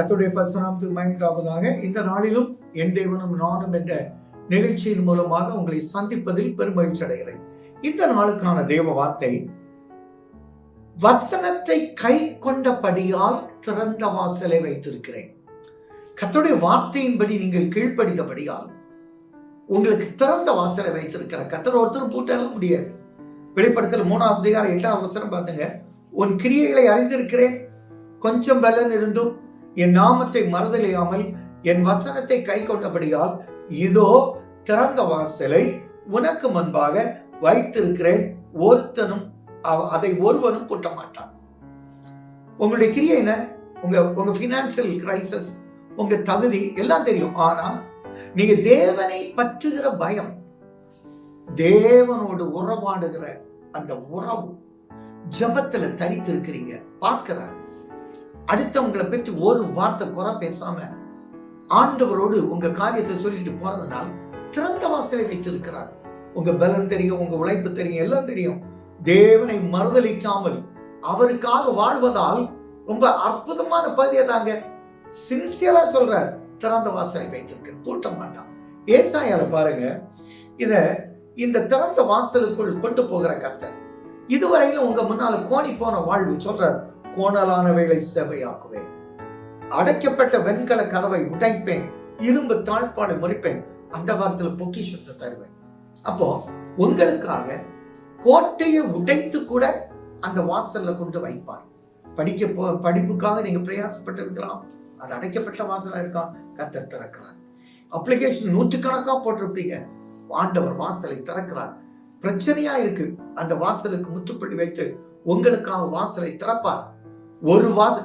கத்துடைய பரிசுராமத்துக்கு பயன்படாவதாக இந்த நாளிலும் என் தேவனும் நானும் என்ற நிகழ்ச்சியின் மூலமாக உங்களை சந்திப்பதில் பெருமகிழ்ச்சி அடைகிறேன். இந்த நாளுக்கான தேவ வார்த்தை வசனத்தை கை கொண்டபடியால் திறந்த வாசலை வைத்திருக்கிறேன். கத்துடைய வார்த்தையின்படி நீங்கள் கீழ்ப்படிந்தபடியால் உங்களுக்கு திறந்த வாசலை வைத்திருக்கிற கத்தர் ஒருத்தரும் பூட்டெல்லாம் முடியாது. வெளிப்படுத்தல் மூணாவது அதிகாரம் எட்டாவது வசனம் பார்த்துங்க. உன் கிரியைகளை அறிந்திருக்கிறேன். கொஞ்சம் பலன் இருந்தும் என் நாமத்தை மறதலியாமல் என் வசனத்தை கை கொண்டபடியால் இதோ திறந்த வாசலை உனக்கு முன்பாக வைத்திருக்கிறேன். ஒருத்தனும் அவ- அதை ஒருவனும் கூட்ட மாட்டான் உங்களுடைய கிரியை என்ன? உங்க உங்க பினான்சியல் கிரைசஸ் உங்க தகுதி எல்லாம் தெரியும். ஆனா நீங்க தேவனை பற்றுகிற பயம் தேவனோடு உறவாடுகிற அந்த உறவு ஜபத்துல தரித்திருக்கிறீங்க. பார்க்கிறார். அடுத்தவங்களை பற்றி ஒரு வார்த்தை குறை பேசாம ஆண்டவரோடு உங்க காரியத்தை சொல்லிட்டு போறதுனால் திறந்த வாசலை வைத்திருக்கிறார். உங்க பலன் தெரியும் உங்க உழைப்பு தெரியும் எல்லாம் தெரியும். தேவனை மறுதலிக்காமல் அவருக்காக வாழ்வதால் ரொம்ப அற்புதமான பதிய தாங்க சின்சியரா சொல்ற திறந்த வாசலை வைத்திருக்க. கூட்ட மாட்டான். ஏசாயால பாருங்க இத இந்த திறந்த வாசலுக்குள் கொண்டு போகிற கத்தை இதுவரையிலும் உங்க முன்னால கோணி போன வாழ்வு சொல்ற கோணலானவைகளை செவையாக்குவேன் அடைக்கப்பட்ட வெண்கல கதவை உடைப்பேன். இரும்பு தாழ்பாடு முறிப்பேன். அந்த வாரத்தில் பொக்கிஷத்தை தருவேன். அப்போ உங்களுக்காக கோட்டையை உடைத்து கூட அந்த வாசல்ல கொண்டு வைப்பார். படிக்க போ படிப்புக்காக நீங்க பிரயாசப்பட்டு இருக்கலாம் அது அடைக்கப்பட்ட வாசலா இருக்கான் கத்தர் திறக்கிறார். அப்ளிகேஷன் நூற்றுக்கணக்கா போட்டிருப்பீங்க. ஆண்டவர் வாசலை திறக்கிறார். பிரச்சனையா இருக்கு. அந்த வாசலுக்கு முற்றுப்புள்ளி வைத்து உங்களுக்காக வாசலை திறப்பார். ஒரு வாச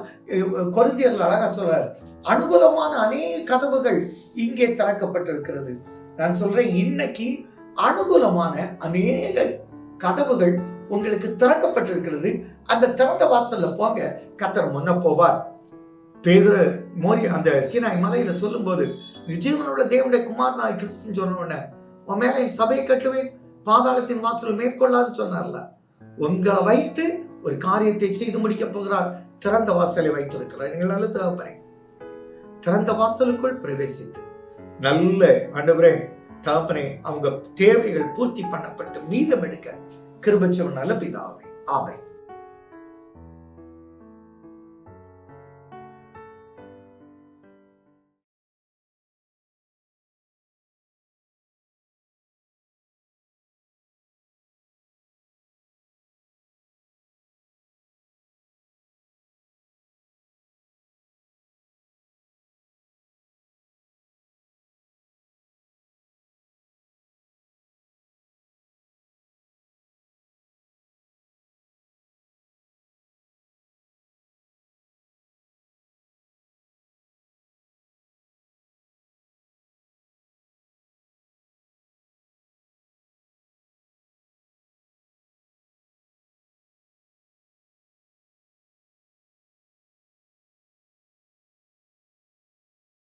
கொருந்தியர்கள் அழகா சொல்றார் அனுகூலமான அநேக கதவுகள் இங்கே திறக்கப்பட்டிருக்கிறது. நான் சொல்றேன் இன்னைக்கு அனுகூலமான அநேக கதவுகள் உங்களுக்கு திறக்கப்பட்டிருக்கிறது. அந்த திறந்த வாசல்ல போங்க கத்தர் முன்ன போவார். பேதுரு மோரி அந்த சீனாய் மலையில சொல்லும் போது ஜீவனுள்ள தேவனுடைய குமார் நாய் கிறிஸ்துன்னு சொன்ன உடனே உன் மேல என் சபையை கட்டுவேன் பாதாளத்தின் வாசல் மேற்கொள்ளாதுன்னு சொன்னார்ல. உங்களை வைத்து ஒரு காரியத்தை செய்து முடிக்க போகிறார். திறந்த வாசலை வைத்திருக்கிறார். எங்களால தகப்பனே. திறந்த வாசலுக்குள் பிரவேசித்து நல்ல ஆண்டவரே தகப்பனே அவங்க தேவைகள் பூர்த்தி பண்ணப்பட்டு மீதம் எடுக்க கிருபச்சவன் நல்ல பிதாவே. ஆமை